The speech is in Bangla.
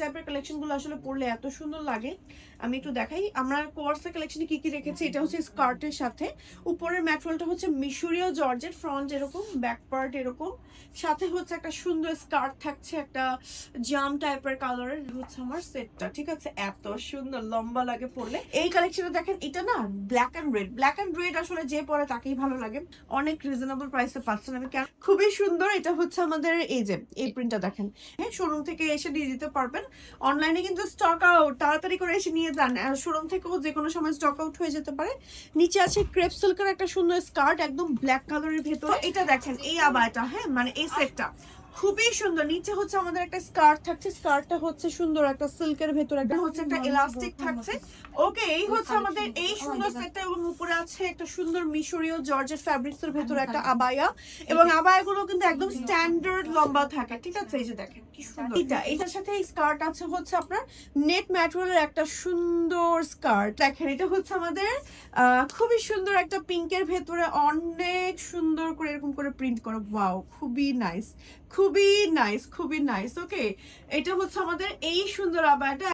টাইপের কালেকশনগুলো আসলে পরলে এত সুন্দর লাগে। আমি একটু দেখাই, আমরা কোয়ার্সের কালেকশনে কি কি রেখেছি? এটা হচ্ছে স্কার্টের সাথে। উপরের ম্যাটেরিয়ালটা হচ্ছে মিশরীয় জর্জেট ফ্রন্ট এরকম ব্যাক পার্ট এরকম। সাথে হচ্ছে একটা সুন্দর স্কার্ট থাকছে, একটা জাম টাইপের কালারের হচ্ছে আমার সেটটা ঠিক আছে? এত সুন্দর, লম্বা লাগে পরলে। এই কালেকশনে দেখেন, এটা না black and red black and red আসলে যে পরে তাকেই ভালো লাগে। অনেক রিজনেবল প্রাইসে পাচ্ছেন। আমি খুবই সুন্দর। এটা হচ্ছে আমাদের এই যে, এই প্রিন্টটা দেখেন। হ্যাঁ শোরুম থেকে এসে দিয়ে দিতে পারবেন। অনলাইনে কিন্তু স্টক আউট তাড়াতাড়ি করে এসে নিয়ে যান। শোরুম থেকেও যে কোনো সময় স্টক আউট হয়ে যেতে পারে। নিচে আছে ক্রেপ সিল্কের একটা সুন্দর স্কার্ট একদম ব্ল্যাক কালারের ভেতর। এটা দেখেন, এই আবাটা হ্যাঁ? মানে এই সেটটা খুবই সুন্দর। নিচে হচ্ছে আমাদের একটা স্কার্ট থাকছে। স্কার্টটা হচ্ছে সুন্দর একটা সিল্কের ভেতর একটা হচ্ছে একটা এলাস্টিক থাকছে। ওকে এই হচ্ছে আমাদের এই সুন্দর সেটটা এবং উপরে আছে একটা সুন্দর মিশরীয় জর্জেট ফ্যাব্রিক্স এর ভেতর একটা আবায়া। এবং আবায়াগুলো কিন্তু একদম স্ট্যান্ডার্ড লম্বা থাকে। ঠিক আছে? এই যে দেখেন কি সুন্দর। এটা এটার সাথে এই স্কার্ট আছে হচ্ছে আপনার নেট ম্যাটেরিয়ালের একটা সুন্দর স্কার্ট। দেখেন এটা হচ্ছে আমাদের আহ, খুবই সুন্দর একটা পিঙ্কের ভেতরে অনেক সুন্দর করে এরকম করে প্রিন্ট করা। ওয়াও খুবই নাইস খুবই নাইস খুবই নাইস ওকে এটা হচ্ছে আমাদের এই সুন্দর আবায়াটা